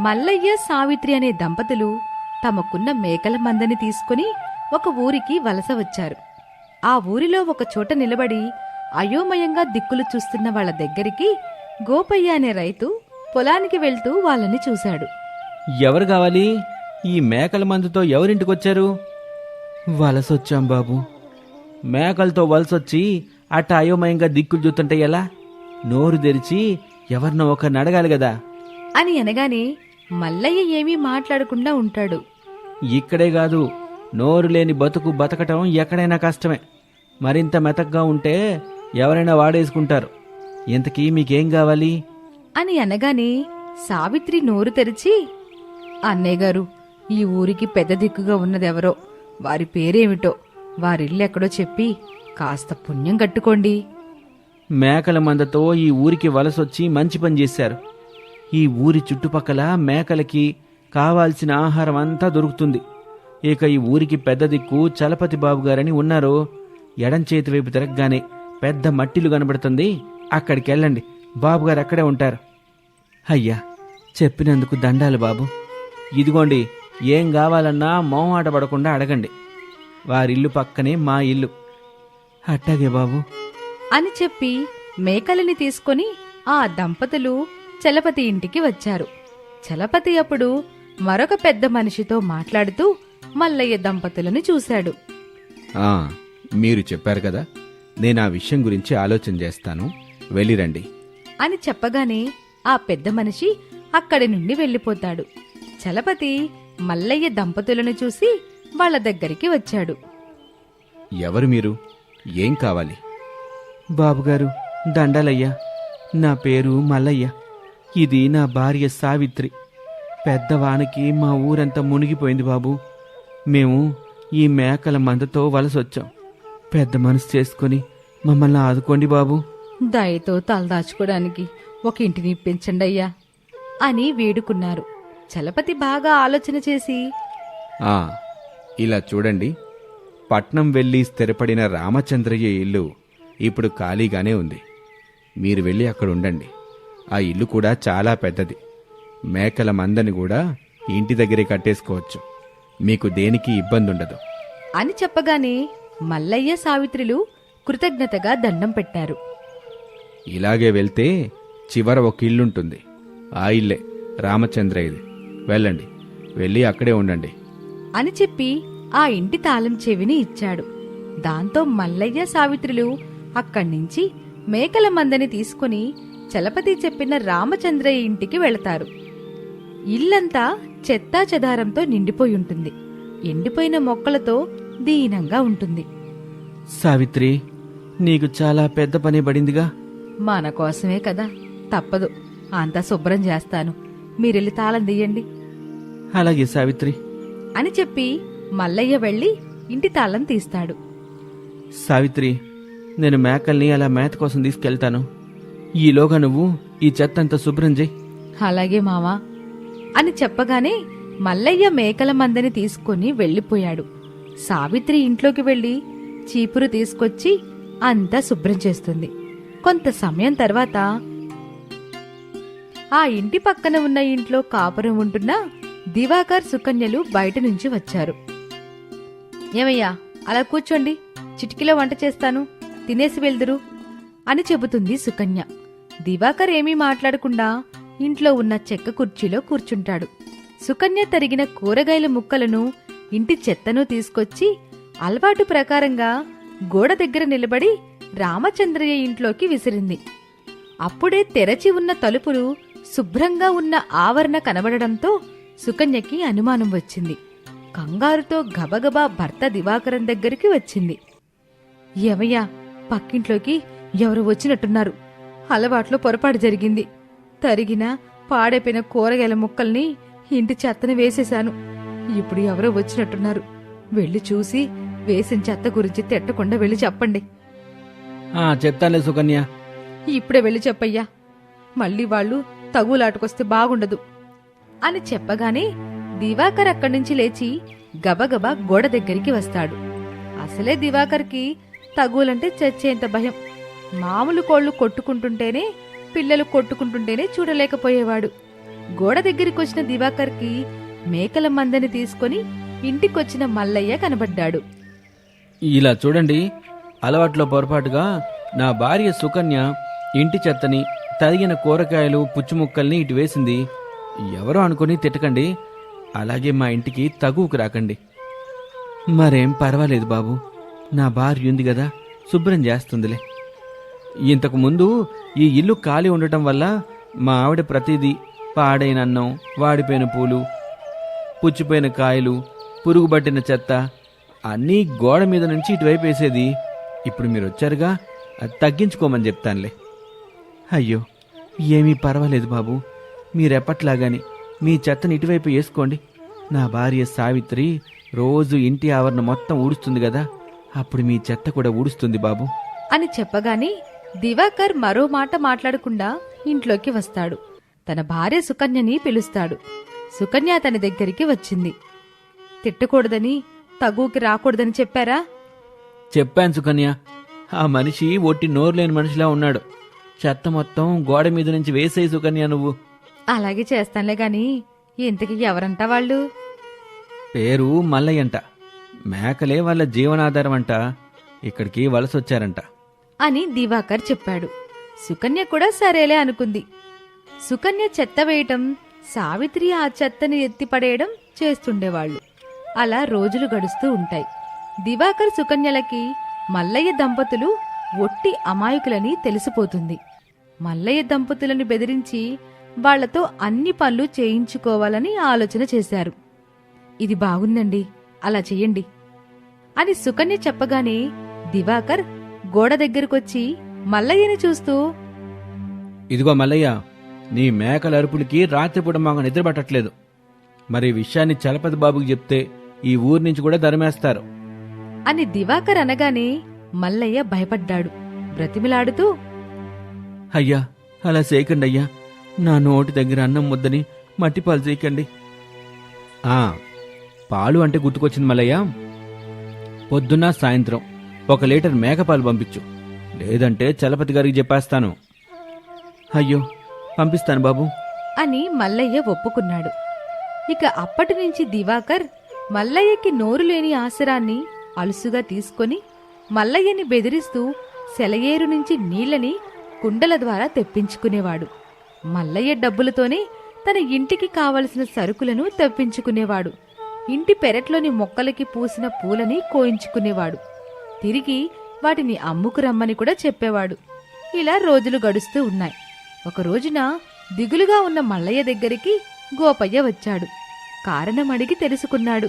మల్లయ్య సావిత్రి అనే దంపతులు తమకున్న మేకల మందని తీసుకుని ఒక ఊరికి వలస వచ్చారు. ఆ ఊరిలో ఒక చోట నిలబడి అయోమయంగా దిక్కులు చూస్తున్న వాళ్ళ దగ్గరికి గోపయ్య అనే రైతు పొలానికి వెళ్తూ వాళ్ళని చూశాడు. ఎవరు కావాలి? ఈ మేకల మందుతో ఎవరింటికొచ్చారు? వలసొచ్చాం బాబు. మేకలతో వలసొచ్చి అట్ట అయోమయంగా దిక్కులు చూస్తుంటే ఎలా? నోరు తెరిచి ఎవరినో ఒకరిని అడగాలి కదా? అని అనగానే మల్లయ్య ఏమీ మాట్లాడకుండా ఉంటాడు. ఇక్కడే కాదు నోరు లేని బతుకు బతకటం ఎక్కడైనా కష్టమే. మరింత మెతగ్గా ఉంటే ఎవరైనా వాడేసుకుంటారు. ఇంతకీ మీకేం కావాలి? అని అనగానే సావిత్రి నోరు తెరిచి అన్నయ్య గారు ఈ ఊరికి పెద్ద దిక్కుగా ఉన్నదెవరో? వారి పేరేమిటో? వారిల్లెక్కడో చెప్పి కాస్త పుణ్యం కట్టుకోండి. మేకల మందతో ఈ ఊరికి వలసొచ్చి మంచి పని చేశారు. ఈ ఊరి చుట్టుపక్కల మేకలకి కావాల్సిన ఆహారం అంతా దొరుకుతుంది. ఇక ఈ ఊరికి పెద్ద దిక్కు చలపతి బాబు గారని ఉన్నారు ఎడం చేతి వైపు తిరగగానే పెద్ద మట్టిలు కనబడుతుంది. అక్కడికి వెళ్ళండి అక్కడే ఉంటారు. అయ్యా చెప్పినందుకు దండాలు బాబు. ఇదిగోండి ఏం కావాలన్నా మొహమాట పడకుండా అడగండి. వారిల్లు పక్కనే మా ఇల్లు. అట్టాగే బాబు. అని చెప్పి మేకలని తీసుకొని ఆ దంపతులు చలపతి ఇంటికి వచ్చారు. చలపతి అప్పుడు మరొక పెద్ద మనిషితో మాట్లాడుతూ మల్లయ్య దంపతులను చూశాడు. ఆ, మీరు చెప్పారు కదా నేను ఆ విషయం గురించి ఆలోచన చేస్తాను. వెళ్ళిరండి. అని చెప్పగానే ఆ పెద్ద మనిషి అక్కడి నుండి వెళ్ళిపోతాడు. చలపతి మల్లయ్య దంపతులను చూసి వాళ్ళ దగ్గరికి వచ్చాడు. ఎవరు మీరు? ఏం కావాలి? బాబుగారు దండాలయ్యా. నా పేరు మల్లయ్య. ఇది నా భార్య సావిత్రి. పెద్దవానకి మా ఊరంతా మునిగిపోయింది బాబు. మేము ఈ మేకల మందతో వలసొచ్చాం. పెద్ద మనసు చేసుకొని మమ్మల్ని ఆదుకోండి బాబు. దయతో తలదాచుకోవడానికి ఒక ఇంటిని ఇప్పించండి అయ్యా అని వేడుకున్నారు. చలపతి బాగా ఆలోచన చేసి ఆ ఇలా చూడండి. పట్నం వెళ్ళి స్థిరపడిన రామచంద్రయ్య ఇల్లు ఇప్పుడు ఖాళీగానే ఉంది. మీరు వెళ్ళి అక్కడ ఉండండి. ఆ ఇల్లు కూడా చాలా పెద్దది. మేకల మందని కూడా ఇంటి దగ్గరే కట్టేసుకోవచ్చు. మీకు దేనికి ఇబ్బంది ఉండదు అని చెప్పగానే మల్లయ్య సావిత్రులు కృతజ్ఞతగా దండం పెట్టారు. ఇలాగే వెళ్తే చివర ఒక ఇల్లుంటుంది. ఆ ఇల్లే రామచంద్రయ్యది వెళ్ళండి. వెళ్ళి అక్కడే ఉండండి. అని చెప్పి ఆ ఇంటి తాళం చెవిని ఇచ్చాడు. దాంతో మల్లయ్య సావిత్రులు అక్కడ్నించి మేకల మందని తీసుకుని చలపతి చెప్పిన రామచంద్రయ్య ఇంటికి వెళతారు. ఇల్లంతా చెత్తా చెదారంతో నిండిపోయి ఉంటుంది. ఎండిపోయిన మొక్కలతో దీనంగా ఉంటుంది. సావిత్రి నీకు చాలా పెద్ద పని పడిందిగా. మన కోసమే కదా. తప్పదు. అంతా శుభ్రం చేస్తాను. మీరెళ్ళి తాళం తీయండి. అలాగే సావిత్రి. అని చెప్పి మల్లయ్య వెళ్ళి ఇంటి తాళం తీస్తాడు. సావిత్రి నేను మేకల్ని అలా మేత కోసం తీసుకెళ్తాను. ఈలోగా నువ్వు ఈ చెత్త శుభ్రం చేయి. అలాగే మావా. అని చెప్పగానే మల్లయ్య మేకల మందని తీసుకుని వెళ్ళిపోయాడు. సావిత్రి ఇంట్లోకి వెళ్ళి చీపురు తీసుకొచ్చి అంతా శుభ్రం చేస్తుంది. కొంత సమయం తర్వాత ఆ ఇంటి పక్కన ఉన్న ఇంట్లో కాపురం ఉంటున్న దివాకర్ సుకన్యలు బయట నుంచి వచ్చారు. ఏమయ్యా అలా కూర్చోండి. చిటికీలో వంట చేస్తాను. తినేసి వెళ్దురు. అని చెబుతుంది సుకన్య. దివాకర్ ఏమీ మాట్లాడకుండా ఇంట్లో ఉన్న చెక్క కుర్చీలో కూర్చుంటాడు. సుకన్య తరిగిన కూరగాయల ముక్కలను ఇంటి చెత్తను తీసుకొచ్చి అలవాటు ప్రకారంగా గోడ దగ్గర నిలబడి రామచంద్రయ్య ఇంట్లోకి విసిరింది. అప్పుడే తెరచి ఉన్న తలుపులు శుభ్రంగా ఉన్న ఆవరణ కనబడడంతో సుకన్యకి అనుమానం వచ్చింది. కంగారుతో గబగబా భర్త దివాకరం దగ్గరికి వచ్చింది. ఏమయ్యా పక్కింట్లోకి ఎవరు వచ్చినట్టున్నారు. అలవాట్లో పొరపాటు జరిగింది. తరిగిన పాడైపోయిన కూరగాయల ముక్కల్ని ఇంటి చెత్తన వేసేశాను. ఇప్పుడు ఎవరో వచ్చినట్టున్నారు. వెళ్ళి చూసి వేసిన చెత్త గురించి తిట్టకుండా వెళ్ళి చెప్పండి. ఆ చెప్తానులే సుకన్య. ఇప్పుడే వెళ్ళి చెప్పయ్యా. మళ్ళీ వాళ్ళు తగులాటకొస్తే బాగుండదు. అని చెప్పగానే దివాకర్ అక్కడి నుంచి లేచి గబగబా గోడ దగ్గరికి వస్తాడు. అసలే దివాకర్కి తగులంటే చచ్చేంత భయం. మామూలు కోళ్ళు కొట్టుకుంటుంటేనే పిల్లలు కొట్టుకుంటుంటేనే చూడలేకపోయేవాడు. గోడ దగ్గరికి వచ్చిన దివాకర్కి మేకల మందని తీసుకొని ఇంటికొచ్చిన మల్లయ్య కనబడ్డాడు. ఇలా చూడండి అలవాట్లో పొరపాటుగా నా భార్య సుకన్య ఇంటి చెత్తని తరిగిన కూరగాయలు పుచ్చిముక్కల్ని ఇటు వేసింది. ఎవరో అనుకుని తిట్టకండి అలాగే మా ఇంటికి తగువుకు రాకండి. మరేం పర్వాలేదు బాబు నా భార్య ఉంది కదా శుభ్రం చేస్తుందిలే. ఇంతకు ముందు ఈ ఇల్లు ఖాళీ ఉండటం వల్ల మా ఆవిడ ప్రతిదీ పాడైన అన్నం వాడిపోయిన పూలు పుచ్చిపోయిన కాయలు పురుగుబట్టిన చెత్త అన్నీ గోడ మీద నుంచి ఇటువైపు వేసేది. ఇప్పుడు మీరు వచ్చారుగా అది తగ్గించుకోమని చెప్తానులే. అయ్యో ఏమీ పర్వాలేదు బాబు. మీరెప్పట్లాగాని మీ చెత్తని ఇటువైపు వేసుకోండి. నా భార్య సావిత్రి రోజు ఇంటి ఆవరణ మొత్తం ఊడుస్తుంది కదా. అప్పుడు మీ చెత్త కూడా ఊడుస్తుంది బాబు. అని చెప్పగానే దివాకర్ మరో మాట మాట్లాడకుండా ఇంట్లోకి వస్తాడు. తన భార్య సుకన్యని పిలుస్తాడు. సుకన్య తన దగ్గరికి వచ్చింది. తిట్టకూడదని తగుకి రాకూడదని చెప్పారా? చెప్పాను సుకన్య. ఆ మనిషి ఒట్టి నోరు లేని మనిషిలా ఉన్నాడు. చెత్త మొత్తం గోడ మీద నుంచి వేసేయి సుకన్య నువ్వు. అలాగే చేస్తానులే గాని ఇంతకి ఎవరంట వాళ్ళు? పేరు మల్లయ్యంట. మేకలే వాళ్ళ జీవనాధారం అంట. ఇక్కడికి వలసొచ్చారంట. అని దివాకర్ చెప్పాడు. సుకన్య కూడా సరేలే అనుకుంది. సుకన్య చెత్త వేయటం సావిత్రి ఆ చెత్తని ఎత్తిపడేయడం చేస్తుండేవాళ్ళు. అలా రోజులు గడుస్తూ ఉంటాయి. దివాకర్ సుకన్యలకి మల్లయ్య దంపతులు ఒట్టి అమాయకులని తెలిసిపోతుంది. మల్లయ్య దంపతులను బెదిరించి వాళ్ళతో అన్ని పనులు చేయించుకోవాలని ఆలోచన చేశారు. ఇది బాగుందండి అలా చెయ్యండి అని సుకన్య చెప్పగానే దివాకర్ గోడ దగ్గరకొచ్చి మల్లయ్యని చూస్తూ ఇదిగో మల్లయ్య నీ మేకల అరుపులకి రాత్రిపూట మాకు నిద్ర పట్టట్లేదు. మరి ఈ విషయాన్ని చలపతి బాబుకి చెప్తే ఈ ఊరి నుంచి కూడా ధరమేస్తారు అని దివాకర్ అనగానే మల్లయ్య భయపడ్డాడు. బ్రతిమిలాడుతూ అయ్యా అలా చేయకండి అయ్యా. నా నోటి దగ్గర అన్నం ముద్దని మట్టిపాలు చేయకండి. ఆ పాలు అంటే గుర్తుకొచ్చింది మల్లయ్య. పొద్దున్న సాయంత్రం. ఒక లీటర్ మేకపాలు పంపించు. లేదంటే చలపతి గారికి చెప్పేస్తాను. అయ్యో పంపిస్తాను బాబు. అని మల్లయ్య ఒప్పుకున్నాడు. ఇక అప్పటి నుంచి దివాకర్ మల్లయ్యకి నోరు లేని ఆసరాన్ని అలుసుగా తీసుకొని మల్లయ్యని బెదిరిస్తూ సెలయేరు నుంచి నీళ్ళని కుండల ద్వారా తెప్పించుకునేవాడు. మల్లయ్య డబ్బులతోనే తన ఇంటికి కావలసిన సరుకులను తెప్పించుకునేవాడు. ఇంటి పెరట్లోని మొక్కలకి పూసిన పూలని కోయించుకునేవాడు. తిరిగి వాటిని అమ్ముకురమ్మని కూడా చెప్పేవాడు. ఇలా రోజులు గడుస్తూ ఉన్నాయి. ఒక రోజున దిగులుగా ఉన్న మల్లయ్య దగ్గరికి గోపయ్య వచ్చాడు. కారణం అడిగి తెలుసుకున్నాడు.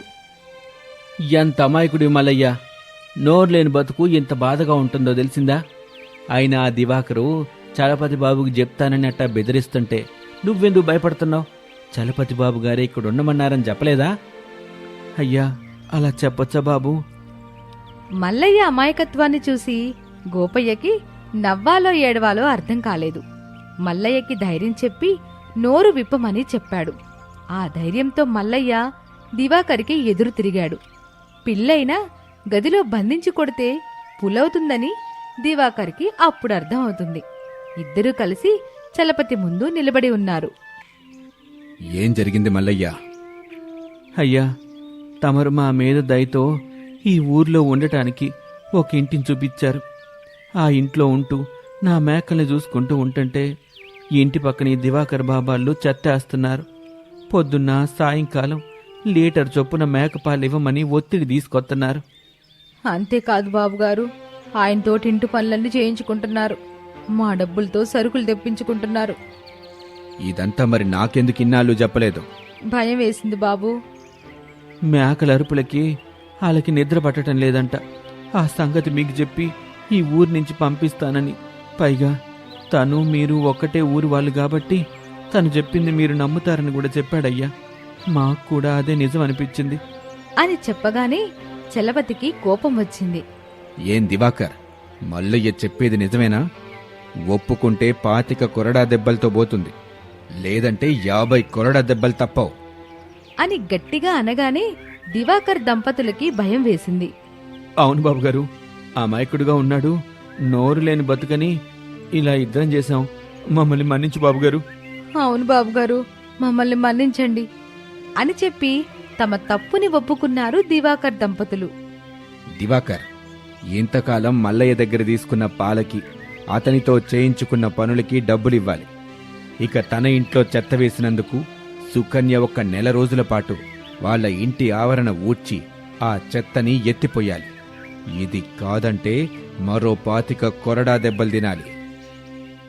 ఎంత అమాయకుడి మల్లయ్య? నోరు లేని బతుకు ఎంత బాధగా ఉంటుందో తెలిసిందా? అయినా ఆ దివాకరు చలపతి బాబుకి చెప్తానని అట్టా బెదిరిస్తుంటే నువ్వెందుకు భయపడుతున్నావు? చలపతి బాబు గారే ఇక్కడ ఉండమన్నారని చెప్పలేదా? అయ్యా అలా చెప్పొచ్చా బాబు? మల్లయ్య అమాయకత్వాన్ని చూసి గోపయ్యకి నవ్వాలో ఏడవాలో అర్థం కాలేదు. మల్లయ్యకి ధైర్యం చెప్పి నోరు విప్పమని చెప్పాడు. ఆ ధైర్యంతో మల్లయ్య దివాకర్కి ఎదురు తిరిగాడు. పిల్లైనా గదిలో బంధించి కొడితే పులవుతుందని దివాకర్కి అప్పుడు అర్థమవుతుంది. ఇద్దరూ కలిసి చలపతి ముందు నిలబడి ఉన్నారు. ఏం జరిగింది మల్లయ్య? అయ్యా తమరు మా మీద దయతో ఈ ఊర్లో ఉండటానికి ఒక ఇంటిని చూపించారు. ఆ ఇంట్లో ఉంటూ నా మేకల్ని చూసుకుంటూ ఉంటుంటే ఇంటి పక్కన దివాకర్ బాబాళ్ళు చెత్తేస్తున్నారు పొద్దున్న సాయంకాలం లీటర్ చొప్పున మేకపాలు ఇవ్వమని ఒత్తిడి తీసుకొస్తున్నారు. అంతేకాదు బాబుగారు ఆయనతోటి ఇంటి పనులన్నీ చేయించుకుంటున్నారు. మా డబ్బులతో సరుకులు తెప్పించుకుంటున్నారు. ఇదంతా మరి నాకెందుకు ఇన్నాళ్ళు చెప్పలేదు? భయం వేసింది బాబు. మేకల అరుపులకి వాళ్ళకి నిద్ర పట్టడం లేదంట. ఆ సంగతి మీకు చెప్పి ఈ ఊరి నుంచి పంపిస్తానని. పైగా తను మీరు ఒక్కటే ఊరు వాళ్ళు కాబట్టి తను చెప్పింది మీరు నమ్ముతారని కూడా చెప్పాడయ్యా. మాకు కూడా అదే నిజం అనిపించింది. అని చెప్పగానే చలపతికి కోపం వచ్చింది. ఏం దివాకర్ మల్లయ్య చెప్పేది నిజమేనా? ఒప్పుకుంటే పాతిక కొరడా దెబ్బలతో పోతుంది. లేదంటే యాభై కొరడా దెబ్బలు తప్పవు. అని గట్టిగా అనగానే దివాకర్ దంపతులకి భయం వేసింది. అవును బాబు గారు అమాయకుడుగా ఉన్నాడు నోరు లేని బతుకని ఇలా ఇద్దరం చేశాం. మమ్మల్ని మన్నించు బాబు గారు అవును బాబుగారు మమ్మల్ని మన్నించండి అని చెప్పి తమ తప్పుని ఒప్పుకున్నారు దివాకర్ దంపతులు. దివాకర్ ఇంతకాలం మల్లయ్య దగ్గర తీసుకున్న పాలకి అతనితో చేయించుకున్న పనులకి డబ్బులివ్వాలి. ఇక తన ఇంట్లో చెత్త వేసినందుకు సుకన్య ఒక నెల రోజుల పాటు వాళ్ళ ఇంటి ఆవరణ ఊడ్చి ఆ చెత్తని ఎత్తిపోయాలి. ఇది కాదంటే మరో పాతిక కొరడా దెబ్బలు తినాలి.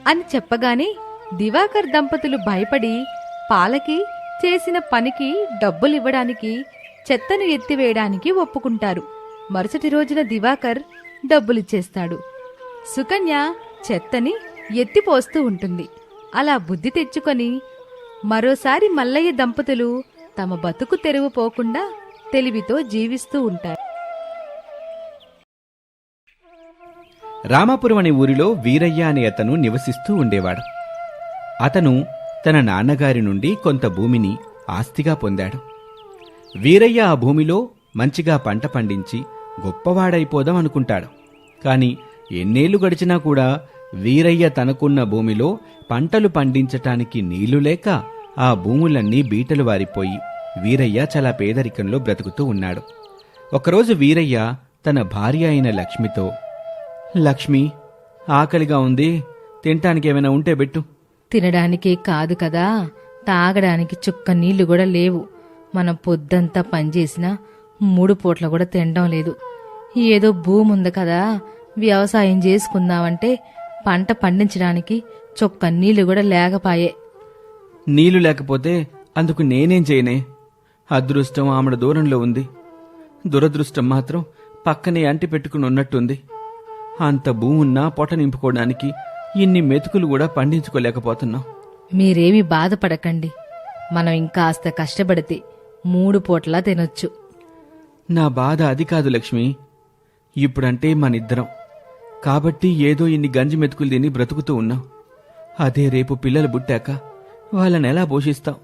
అని చెప్పగానే దివాకర్ దంపతులు భయపడి పాలకి చేసిన పనికి డబ్బులివ్వడానికి చెత్తను ఎత్తివేయడానికి ఒప్పుకుంటారు. మరుసటి రోజున దివాకర్ డబ్బులిచ్చేస్తాడు. సుకన్య చెత్తని ఎత్తిపోస్తూ ఉంటుంది. అలా బుద్ధి తెచ్చుకొని మరోసారి మల్లయ్య దంపతులు తమ బతుకు తెరువు పోకుండా తెలివితో జీవిస్తూ ఉంటారు. రామాపురం అనే ఊరిలో వీరయ్య అనే అతను నివసిస్తూ ఉండేవాడు. అతను తన నాన్నగారి నుండి కొంత భూమిని ఆస్తిగా పొందాడు. వీరయ్య ఆ భూమిలో మంచిగా పంట పండించి గొప్పవాడైపోదాం అనుకుంటాడు. కాని ఎన్నేళ్ళు గడిచినా కూడా వీరయ్య తనకున్న భూమిలో పంటలు పండించటానికి నీళ్ళు లేక ఆ భూములన్నీ బీటలు వారిపోయి వీరయ్య చాలా పేదరికంలో బ్రతుకుతూ ఉన్నాడు. ఒకరోజు వీరయ్య తన భార్య అయిన లక్ష్మితో లక్ష్మి ఆకలిగా ఉంది తినటానికి ఏమైనా ఉంటే పెట్టు. తినడానికి కాదు కదా తాగడానికి చుక్క నీళ్ళు కూడా లేవు. మనం పొద్దంతా పనిచేసినా మూడు పూట్ల కూడా తినడం లేదు. ఏదో భూమి ఉంది కదా వ్యవసాయం చేసుకుందామంటే పంట పండించడానికి చొక్క నీళ్ళు కూడా లేకపాయే. నీళ్ళు లేకపోతే అందుకు నేనేం చేయనే? అదృష్టం ఆమెడ దూరంలో ఉంది. దురదృష్టం మాత్రం పక్కనే అంటి పెట్టుకుని ఉన్నట్టుంది. అంత భూమున్నా పొట నింపుకోవడానికి ఇన్ని మెతుకులు కూడా పండించుకోలేకపోతున్నాం. మీరేమి బాధపడకండి. మనం ఇంకాస్త కష్టపడితే మూడు పూట్లా తినొచ్చు. నా బాధ అది కాదు లక్ష్మి. ఇప్పుడంటే మనిద్దరం. కాబట్టి ఏదో ఇన్ని గంజి మెతుకులు తిని బ్రతుకుతూ ఉన్నాం. అదే రేపు పిల్లలు పుట్టాక వాళ్ళని ఎలా పోషిస్తాం?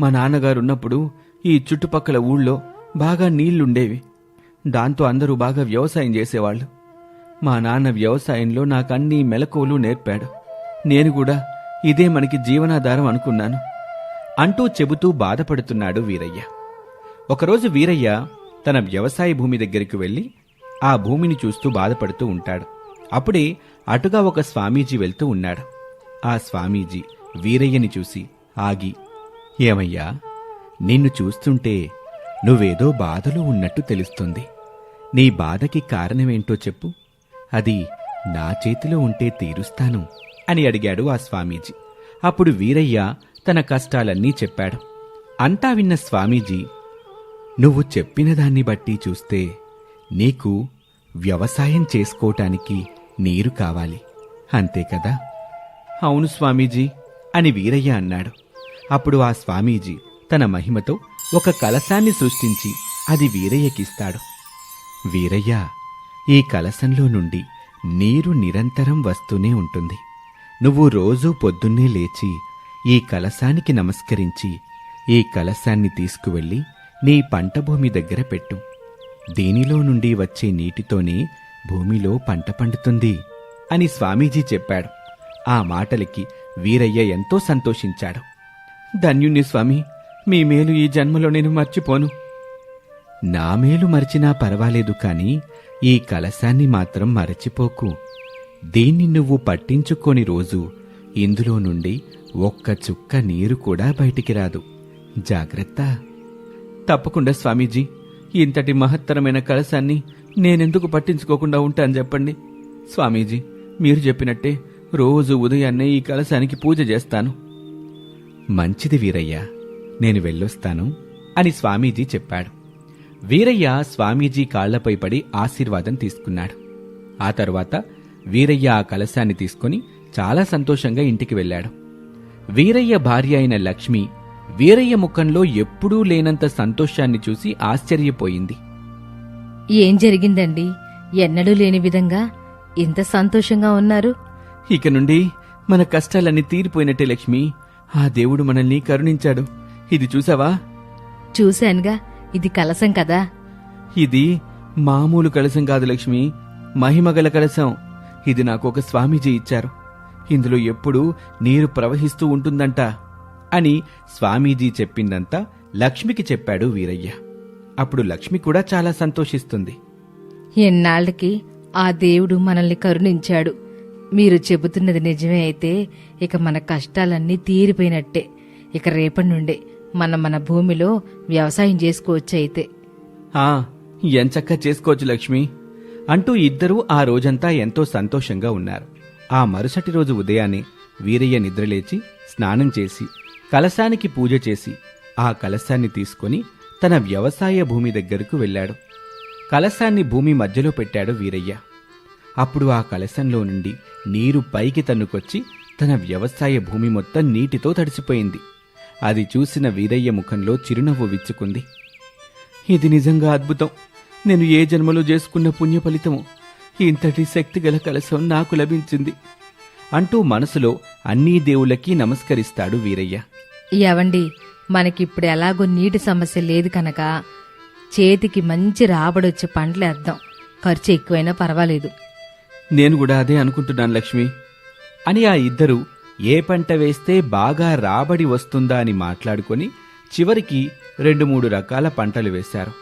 మా నాన్నగారున్నప్పుడు ఈ చుట్టుపక్కల ఊళ్ళో బాగా నీళ్ళుండేవి. దాంతో అందరూ బాగా వ్యవసాయం చేసేవాళ్ళు. మా నాన్న వ్యవసాయంలో నాకు అన్ని మెలకువలు నేర్పాడు. నేను కూడా ఇదే మనకి జీవనాధారం అనుకున్నాను. అంటూ చెబుతూ బాధపడుతున్నాడు వీరయ్య. ఒకరోజు వీరయ్య తన వ్యవసాయ భూమి దగ్గరికి వెళ్ళి ఆ భూమిని చూస్తూ బాధపడుతూ ఉంటాడు. అప్పుడే అటుగా ఒక స్వామీజీ వెళ్తూ ఉన్నాడు. ఆ స్వామీజీ వీరయ్యని చూసి ఆగి ఏమయ్యా నిన్ను చూస్తుంటే నువ్వేదో బాధలో ఉన్నట్టు తెలుస్తుంది. నీ బాధకి కారణమేంటో చెప్పు. అది నా చేతిలో ఉంటే తీరుస్తాను అని అడిగాడు ఆ స్వామీజీ. అప్పుడు వీరయ్య తన కష్టాలన్నీ చెప్పాడు. అంతా విన్న స్వామీజీ నువ్వు చెప్పిన దాన్ని బట్టి చూస్తే నీకు వ్యవసాయం చేసుకోవటానికి నీరు కావాలి. అంతే కదా? అవును స్వామీజీ. అని వీరయ్య అన్నాడు. అప్పుడు ఆ స్వామీజీ తన మహిమతో ఒక కలశాన్ని సృష్టించి అది వీరయ్యకిస్తాడు. వీరయ్య ఈ కలశంలో నుండి నీరు నిరంతరం వస్తూనే ఉంటుంది. నువ్వు రోజూ పొద్దున్నే లేచి ఈ కలశానికి నమస్కరించి ఈ కలశాన్ని తీసుకువెళ్ళి నీ పంట భూమి దగ్గర పెట్టు. దీనిలో నుండి వచ్చే నీటితోనే భూమిలో పంట పండుతుంది అని స్వామీజీ చెప్పాడు. ఆ మాటలకి వీరయ్య ఎంతో సంతోషించాడు. ధన్యుణ్ణి స్వామి మీ మేలు ఈ జన్మలో నేను మర్చిపోను. నా మేలు మరిచినా పర్వాలేదు కాని ఈ కలశాన్ని మాత్రం మరచిపోకు. దీన్ని నువ్వు పట్టించుకోని రోజు ఇందులో నుండి ఒక్క చుక్క నీరు కూడా బయటికి రాదు. జాగ్రత్త. తప్పకుండా స్వామీజీ ఇంతటి మహత్తరమైన కలశాన్ని నేనెందుకు పట్టించుకోకుండా ఉంటాను చెప్పండి. స్వామీజీ మీరు చెప్పినట్టే రోజు ఉదయాన్నే ఈ కలశానికి పూజ చేస్తాను. మంచిది వీరయ్య నేను వెళ్ళొస్తాను అని స్వామీజీ చెప్పాడు. వీరయ్య స్వామీజీ కాళ్ళపై పడి ఆశీర్వాదం తీసుకున్నాడు. ఆ తరువాత వీరయ్య ఆ కలశాన్ని తీసుకుని చాలా సంతోషంగా ఇంటికి వెళ్ళాడు. వీరయ్య భార్య అయిన లక్ష్మి వీరయ్య ముఖంలో ఎప్పుడూ లేనంత సంతోషాన్ని చూసి ఆశ్చర్యపోయింది. ఏం జరిగిందండి? ఎన్నడూ లేని విధంగా ఇంత సంతోషంగా ఉన్నారు. ఇక నుండి మన కష్టాలన్నీ తీరిపోయినట్టే లక్ష్మి. ఆ దేవుడు మనల్ని కరుణించాడు. ఇది చూసావా? చూశానుగా. ఇది కలసం కదా. ఇది మామూలు కలశం కాదు లక్ష్మి. మహిమగల కలశం ఇది నాకు ఒక స్వామీజీ ఇచ్చారు. ఇందులో ఎప్పుడూ నీరు ప్రవహిస్తూ ఉంటుందంట అని స్వామీజీ చెప్పిందంతా లక్ష్మికి చెప్పాడు వీరయ్య. అప్పుడు లక్ష్మి కూడా చాలా సంతోషిస్తుంది. ఎన్నాళ్ళకి ఆ దేవుడు మనల్ని కరుణించాడు. మీరు చెబుతున్నది నిజమే అయితే ఇక మన కష్టాలన్నీ తీరిపోయినట్టే. ఇక రేపటి నుండే మనం మన భూమిలో వ్యవసాయం చేసుకోవచ్చు అయితే. ఆ ఎంచక్క చేసుకోవచ్చు లక్ష్మి. అంటూ ఇద్దరూ ఆ రోజంతా ఎంతో సంతోషంగా ఉన్నారు. ఆ మరుసటి రోజు ఉదయాన్నే వీరయ్య నిద్రలేచి స్నానం చేసి కలశానికి పూజ చేసి ఆ కలశాన్ని తీసుకొని తన వ్యవసాయ భూమి దగ్గరకు వెళ్ళాడు. కలశాన్ని భూమి మధ్యలో పెట్టాడు వీరయ్య. అప్పుడు ఆ కలశంలో నుండి నీరు పైకి తన్నుకొచ్చి తన వ్యవసాయ భూమి మొత్తం నీటితో తడిసిపోయింది. అది చూసిన వీరయ్య ముఖంలో చిరునవ్వు విచ్చుకుంది. ఇది నిజంగా అద్భుతం. నేను ఏ జన్మలో చేసుకున్న పుణ్య ఫలితము ఇంతటి శక్తిగల కలశం నాకు లభించింది. అంటూ మనసులో అన్నీ దేవులకి నమస్కరిస్తాడు వీరయ్య. ఎవండి మనకిప్పుడు ఎలాగో నీటి సమస్య లేదు కనుక చేతికి మంచి రాబడొచ్చే పండ్లు వేద్దాం ఖర్చు ఎక్కువైనా పర్వాలేదు. నేను కూడా అదే అనుకుంటున్నాను లక్ష్మి. అని ఆ ఇద్దరు ఏ పంట వేస్తే బాగా రాబడి వస్తుందా అని మాట్లాడుకొని చివరికి రెండు మూడు రకాల పంటలు వేశారు.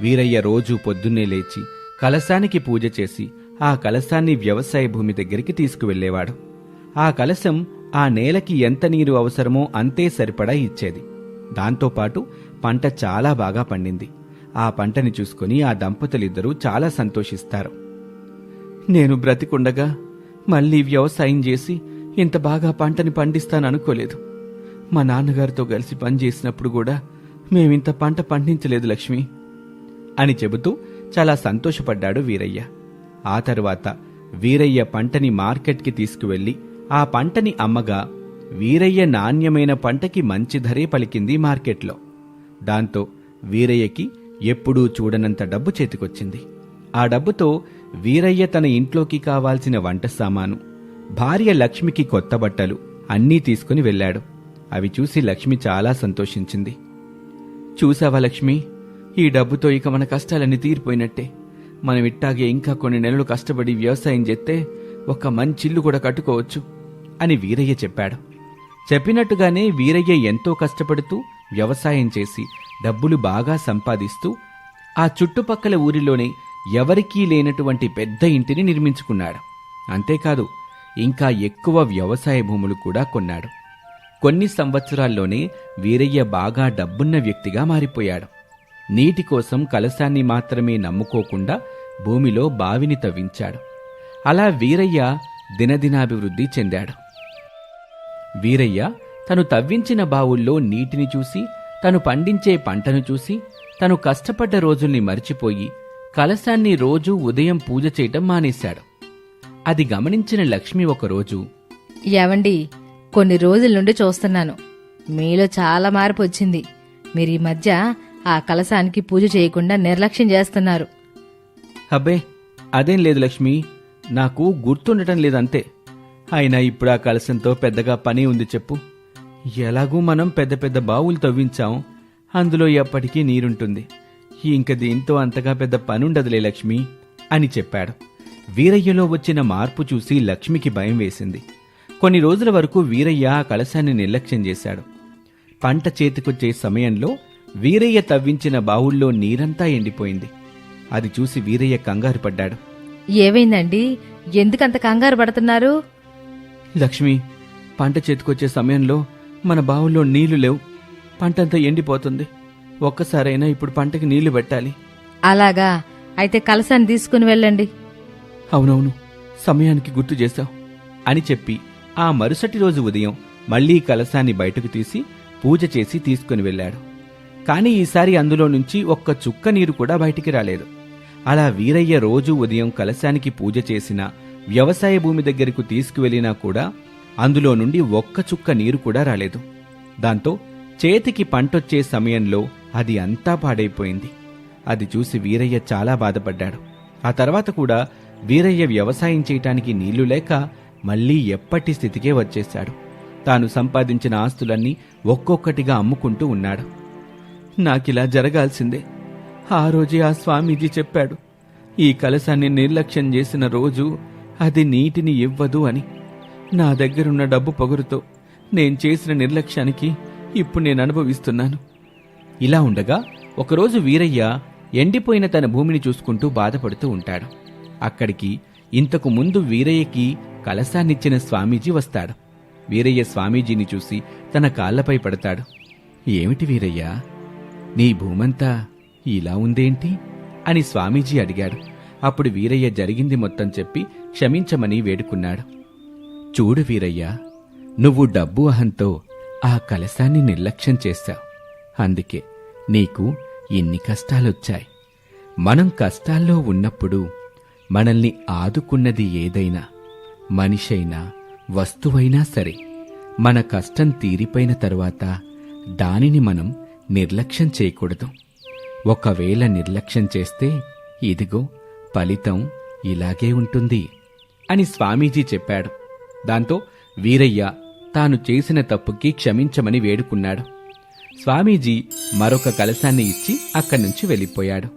వీరయ్య రోజు పొద్దున్నే లేచి కలశానికి పూజ చేసి ఆ కలశాన్ని వ్యవసాయ భూమి దగ్గరికి తీసుకువెళ్ళేవాడు ఆ కలశం ఆ నేలకి ఎంత నీరు అవసరమో అంతే సరిపడా ఇచ్చేది. దాంతోపాటు పంట చాలా బాగా పండింది. ఆ పంటని చూసుకుని ఆ దంపతులిద్దరూ చాలా సంతోషిస్తారు. నేను బ్రతికుండగా మళ్ళీ వ్యవసాయం చేసి ఇంత బాగా పంటని పండిస్తాననుకోలేదు. మా నాన్నగారితో కలిసి పనిచేసినప్పుడు కూడా మేమింత పంట పండించలేదు లక్ష్మి అని చెబుతూ చాలా సంతోషపడ్డాడు వీరయ్య. ఆ తర్వాత వీరయ్య పంటని మార్కెట్కి తీసుకువెళ్ళి ఆ పంటని అమ్మగా వీరయ్య నాణ్యమైన పంటకి మంచి ధరే పలికింది మార్కెట్లో. దాంతో వీరయ్యకి ఎప్పుడూ చూడనంత డబ్బు చేతికొచ్చింది. ఆ డబ్బుతో వీరయ్య తన ఇంట్లోకి కావాల్సిన వంట సామాను భార్య లక్ష్మికి కొత్త బట్టలు అన్నీ తీసుకుని వెళ్ళాడు. అవి చూసి లక్ష్మి చాలా సంతోషించింది. చూసావా లక్ష్మి ఈ డబ్బుతో ఇక మన కష్టాలన్నీ తీరిపోయినట్టే. మనం ఇట్టాగే ఇంకా కొన్ని నెలలు కష్టపడి వ్యవసాయం చేస్తే ఒక మంచి ఇల్లు కూడా కట్టుకోవచ్చు అని వీరయ్య చెప్పాడు. చెప్పినట్టుగానే వీరయ్య ఎంతో కష్టపడుతూ వ్యవసాయం చేసి డబ్బులు బాగా సంపాదిస్తూ ఆ చుట్టుపక్కల ఊరిలోనే ఎవరికీ లేనటువంటి పెద్ద ఇంటిని నిర్మించుకున్నాడు. అంతేకాదు ఇంకా ఎక్కువ వ్యవసాయ భూములు కూడా కొన్నాడు. కొన్ని సంవత్సరాల్లోనే వీరయ్య బాగా డబ్బున్న వ్యక్తిగా మారిపోయాడు. నీటి కోసం కలశాన్ని మాత్రమే నమ్ముకోకుండా భూమిలో బావిని తవ్వించాడు. అలా వీరయ్య దినదినాభివృద్ధి చెందాడు. వీరయ్య తను తవ్వించిన బావుల్లో నీటిని చూసి తను పండించే పంటను చూసి తను కష్టపడ్డ రోజుల్ని మరిచిపోయి కలశాన్ని రోజూ ఉదయం పూజ చేయటం మానేశాడు. అది గమనించిన లక్ష్మి ఒకరోజు ఏవండి కొన్ని రోజుల నుండి చూస్తున్నాను. మీలో చాలా మార్పు వచ్చింది. మీరు ఈ మధ్య ఆ కలశానికి పూజ చేయకుండా నిర్లక్ష్యం చేస్తున్నారు. అబ్బే అదేం లేదు లక్ష్మి. నాకు గుర్తుండటం లేదంతే. అయినా ఇప్పుడు ఆ కలశంతో పెద్దగా పని ఉంది చెప్పు. ఎలాగూ మనం పెద్ద పెద్ద బావులు తవ్వించాం. అందులో ఎప్పటికీ నీరుంటుంది. ఇంక దీంతో అంతగా పెద్ద పనుండదులే లక్ష్మి అని చెప్పాడు. వీరయ్యలో వచ్చిన మార్పు చూసి లక్ష్మికి భయం వేసింది. కొన్ని రోజుల వరకు వీరయ్య ఆ కలశాన్ని నిర్లక్ష్యం చేశాడు. పంట చేతికొచ్చే సమయంలో వీరయ్య తవ్వించిన బావుల్లో నీరంతా ఎండిపోయింది. అది చూసి వీరయ్య కంగారు పడ్డాడు. ఏమైందండి? ఎందుకంత కంగారు పడుతున్నారు? లక్ష్మి పంట చేతికొచ్చే సమయంలో మన బావుల్లో నీళ్ళు లేవు. పంటంతా ఎండిపోతుంది. ఒక్కసారైనా ఇప్పుడు పంటకి నీళ్ళు పెట్టాలి. అలాగా. అయితే కలశాన్ని తీసుకుని వెళ్ళండి. అవునవును. సమయానికి గుర్తు చేశావు. అని చెప్పి ఆ మరుసటి రోజు ఉదయం మళ్ళీ కలశాన్ని బయటకు తీసి పూజ చేసి తీసుకుని వెళ్ళాడు. కాని ఈసారి అందులో నుంచి ఒక్క చుక్క నీరు కూడా బయటికి రాలేదు. అలా వీరయ్య రోజు ఉదయం కలశానికి పూజ చేసినా వ్యవసాయ భూమి దగ్గరకు తీసుకువెళ్ళినా కూడా అందులో నుండి ఒక్క చుక్క నీరు కూడా రాలేదు. దాంతో చేతికి పంటొచ్చే సమయంలో అది అంతా పాడైపోయింది. అది చూసి వీరయ్య చాలా బాధపడ్డాడు. ఆ తర్వాత కూడా వీరయ్య వ్యవసాయం చేయటానికి నీళ్ళు లేక మళ్ళీ ఎప్పటి స్థితికే వచ్చేశాడు. తాను సంపాదించిన ఆస్తులన్నీ ఒక్కొక్కటిగా అమ్ముకుంటూ ఉన్నాడు. నాకిలా జరగాల్సిందే. ఆ రోజే ఆ స్వామీజీ చెప్పాడు ఈ కలశాన్ని నిర్లక్ష్యం చేసిన రోజు అది నీటిని ఇవ్వదు అని. నా దగ్గరున్న డబ్బు పొగరుతో నేను చేసిన నిర్లక్ష్యానికి ఇప్పుడు నేను అనుభవిస్తున్నాను. ఇలా ఉండగా ఒకరోజు వీరయ్య ఎండిపోయిన తన భూమిని చూసుకుంటూ బాధపడుతూ ఉంటాడు. అక్కడికి ఇంతకు ముందు వీరయ్యకి కలశాన్నిచ్చిన స్వామీజీ వస్తాడు. వీరయ్య స్వామీజీని చూసి తన కాళ్ళపై పడతాడు. ఏమిటి వీరయ్య? నీ భూమంతా ఇలా ఉందేంటి? అని స్వామీజీ అడిగాడు. అప్పుడు వీరయ్య జరిగింది మొత్తం చెప్పి క్షమించమని వేడుకున్నాడు. చూడు వీరయ్య నువ్వు డబ్బు అహంతో ఆ కలశాన్ని నిర్లక్ష్యం చేశావు. అందుకే నీకు ఇన్ని కష్టాలొచ్చాయి. మనం కష్టాల్లో ఉన్నప్పుడు మనల్ని ఆదుకున్నది ఏదైనా మనిషైనా వస్తువైనా సరే మన కష్టం తీరిపోయిన తరువాత దానిని మనం నిర్లక్ష్యం చేయకూడదు. ఒకవేళ నిర్లక్ష్యం చేస్తే ఇదిగో ఫలితం ఇలాగే ఉంటుంది అని స్వామీజీ చెప్పాడు. దాంతో వీరయ్య తాను చేసిన తప్పుకి క్షమించమని వేడుకున్నాడు. స్వామీజీ మరొక కలశాన్ని ఇచ్చి అక్కడి నుంచి వెళ్ళిపోయాడు.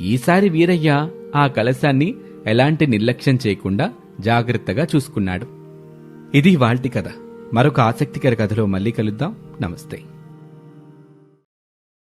ఈసారి వీరయ్య ఆ కలశాన్ని ఎలాంటి నిర్లక్ష్యం చేయకుండా జాగ్రత్తగా చూసుకున్నాడు. ఇది వాల్టి కథ. మరొక ఆసక్తికర కథలో మళ్ళీ కలుద్దాం. నమస్తే.